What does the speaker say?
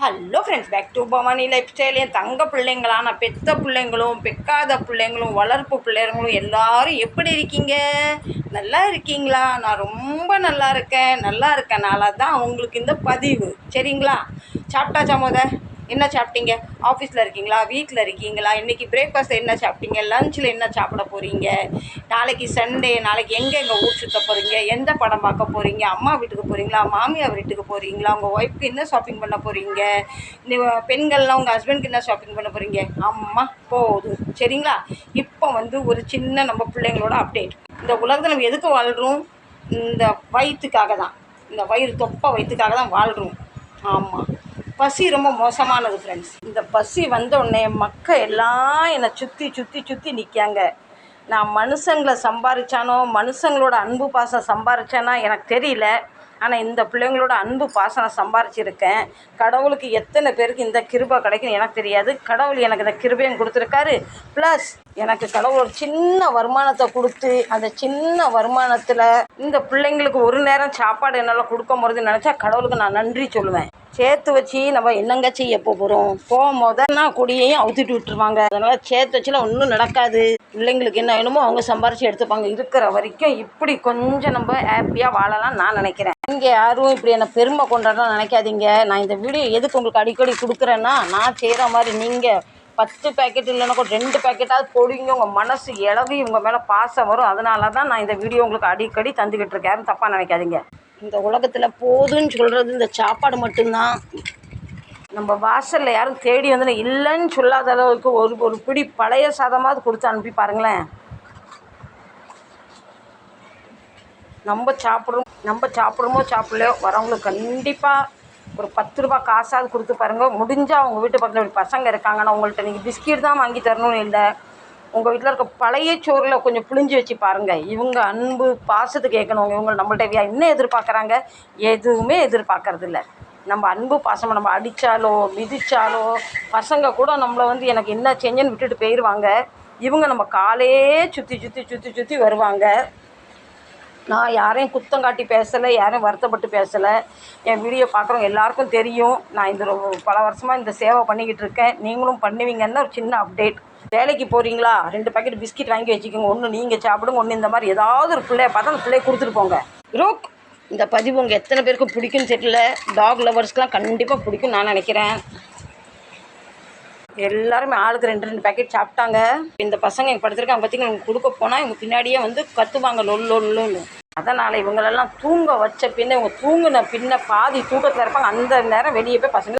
Hello friends back to Bhavani lifestyle என் தங்க பிள்ளைங்களான பெத்த பிள்ளைங்களும் பெக்காத பிள்ளைங்களும் வளர்ப்பு பிள்ளைங்களும் எல்லாரும் எப்படி இருக்கீங்க? நல்லா இருக்கீங்களா? நான் ரொம்ப நல்லா இருக்கேன். நல்லா இருக்கனால தான் உங்களுக்கு இந்த பதிவு. சரிங்களா? சாப்பிட்டாச்சா முத? என்ன சாப்பிட்டீங்க? ஆஃபீஸில் இருக்கீங்களா? வீட்டில் இருக்கீங்களா? இன்றைக்கி பிரேக்ஃபாஸ்ட் என்ன சாப்பிட்டீங்க? லஞ்சில் என்ன சாப்பிட போகிறீங்க நாளைக்கு சண்டே நாளைக்கு எங்கே எங்கே ஊர் சுற்ற போகிறீங்க எந்த படம் பார்க்க போகிறீங்க அம்மா வீட்டுக்கு போகிறீங்களா மாமியார் வீட்டுக்கு போகிறீங்களா உங்கள் ஒய்ஃப்க்கு என்ன ஷாப்பிங் பண்ண போகிறீங்க பெண்கள்லாம் உங்கள் ஹஸ்பண்ட்க்கு என்ன ஷாப்பிங் பண்ண போகிறீங்க அம்மா போதும். சரிங்களா? இப்போ வந்து ஒரு சின்ன நம்ம பிள்ளைங்களோட அப்டேட் இந்த உலகத்தில் நம்ம எதுக்கு வாழ்கிறோம் இந்த வயிற்றுக்காக தான். இந்த வயிறு தொப்பை வயிற்றுக்காக தான் வாழ்கிறோம் ஆமாம் பசி ரொம்ப மோசமானது ஃப்ரெண்ட்ஸ் இந்த பசி வந்த உடனே மக்கள் எல்லாம் என்னை சுற்றி சுற்றி சுற்றி நிற்காங்க நான் மனுஷங்களை சம்பாரிச்சானோ மனுஷங்களோட அன்பு பாசம் சம்பாரிச்சேனா எனக்கு தெரியல. ஆனால் இந்த பிள்ளைங்களோட அன்பு பாசம் நான் சம்பாரிச்சிருக்கேன். கடவுளுக்கு எத்தனை பேருக்கு இந்த கிருபை கிடைக்கும் எனக்கு தெரியாது. கடவுள் எனக்கு இந்த கிருபையும் கொடுத்துருக்காரு. ப்ளஸ் எனக்கு கடவுள் ஒரு சின்ன வருமானத்தை கொடுத்து அந்த சின்ன வருமானத்தில் இந்த பிள்ளைங்களுக்கு ஒரு நேரம் சாப்பாடு என்னால் கொடுக்க முடியுதுன்னு நினச்சா கடவுளுக்கு நான் நன்றி சொல்லுவேன். சேர்த்து வச்சு நம்ம என்னங்க செய்ய போகிறோம் போகும்போது நான் கொடியையும் அவுத்துட்டு விட்டுருவாங்க. அதனால் சேர்த்து வச்சுலாம் ஒன்றும் நடக்காது. பிள்ளைங்களுக்கு என்ன வேணுமோ அவங்க சம்பாரித்து எடுத்துப்பாங்க. இருக்கிற வரைக்கும் இப்படி கொஞ்சம் நம்ம ஹாப்பியாக வாழலாம் நான் நினைக்கிறேன். இங்கே யாரும் இப்படி என்னை பெருமை கொண்டாடலாம் நினைக்காதீங்க. நான் இந்த வீடியோ எதுக்கு உங்களுக்கு அடிக்கடி கொடுக்குறேன்னா நான் செய்கிற மாதிரி நீங்கள் பத்து பேக்கெட் இல்லைன்னா கூட ரெண்டு பேக்கெட்டாவது பொடிங்க உங்கள் மனசு இழகு இவங்க மேலே பாசம் வரும். அதனால தான் நான் இந்த வீடியோ உங்களுக்கு அடிக்கடி தந்துக்கிட்டு இருக்கேன். தப்பாக நினைக்காதீங்க. இந்த உலகத்தில் போதுன்னு சொல்கிறது இந்த சாப்பாடு மட்டும்தான். நம்ம வாசலில் யாரும் தேடி வந்து இல்லைன்னு சொல்லாத அளவுக்கு ஒரு ஒரு பிடி பழைய சாதமாவது கொடுத்து அனுப்பி பாருங்களேன். நம்ம சாப்பிட்றோம் நம்ம சாப்பிட்றோமோ சாப்பிட்லையோ வரவங்களுக்கு கண்டிப்பாக ஒரு பத்து ரூபா காசாவது கொடுத்து பாருங்கள் முடிஞ்சால் அவங்க வீட்டு பக்கத்தில் இப்படி பசங்க இருக்காங்கன்னா உங்கள்கிட்ட நீங்கள் பிஸ்கெட் தான் வாங்கி தரணும்னு இல்லை. உங்கள் வீட்டில் இருக்க பழைய சோறில் கொஞ்சம் புளிஞ்சு வச்சு பாருங்கள் இவங்க அன்பு பாசத்து கேட்கணும் இவங்க நம்மள்ட்ட என்ன எதிர்பார்க்குறாங்க? எதுவுமே எதிர்பார்க்கறதில்ல. நம்ம அன்பு பாசமாக நம்ம அடித்தாலோ மிதித்தாலோ பசங்க கூட நம்மளை வந்து எனக்கு என்ன செஞ்சேன்னு விட்டுட்டு போயிடுவாங்க இவங்க நம்ம காலே சுற்றி சுற்றி சுற்றி சுற்றி வருவாங்க. நான் யாரையும் குத்தம் காட்டி பேசலை யாரையும் வருத்தப்பட்டு பேசலை. என் வீடியோ பார்க்குறவங்க எல்லாருக்கும் தெரியும். நான் இந்த பல வருஷமாக இந்த சேவை பண்ணிக்கிட்டு இருக்கேன். நீங்களும் பண்ணுவீங்கன்னு ஒரு சின்ன அப்டேட். வேலைக்கு போகிறீங்களா ரெண்டு பாக்கெட் பிஸ்கெட் வாங்கி வச்சுக்கோங்க. ஒன்று நீங்கள் சாப்பிடுங்க ஒன்று இந்த மாதிரி ஏதாவது ஒரு பிள்ளைய பார்த்தா அந்த பிள்ளைய கொடுத்துட்டு போங்க. ரோக் இந்த பதிவு உங்கள் எத்தனை பேருக்கு பிடிக்கும்னு தெரியல. டாக் லவர்ஸ்க்கெலாம் கண்டிப்பாக பிடிக்கும் நான் நினைக்கிறேன். எல்லாருமே ஆளுக்கு ரெண்டு ரெண்டு பேக்கெட் சாப்பிட்டாங்க. இந்த பசங்க இங்கே படுத்துருக்காங்க பார்த்தீங்கன்னா இவங்க கொடுக்க போனால் இவங்க பின்னாடியே வந்து கத்துவாங்க லொல் லொல்லுன்னு அதனால் இவங்களெல்லாம் தூங்க வச்ச பின்ன இவங்க தூங்கின பின்ன பாதி தூக்கத்தில் இருப்பாங்க. அந்த நேரம் வெளியே போய் பசங்க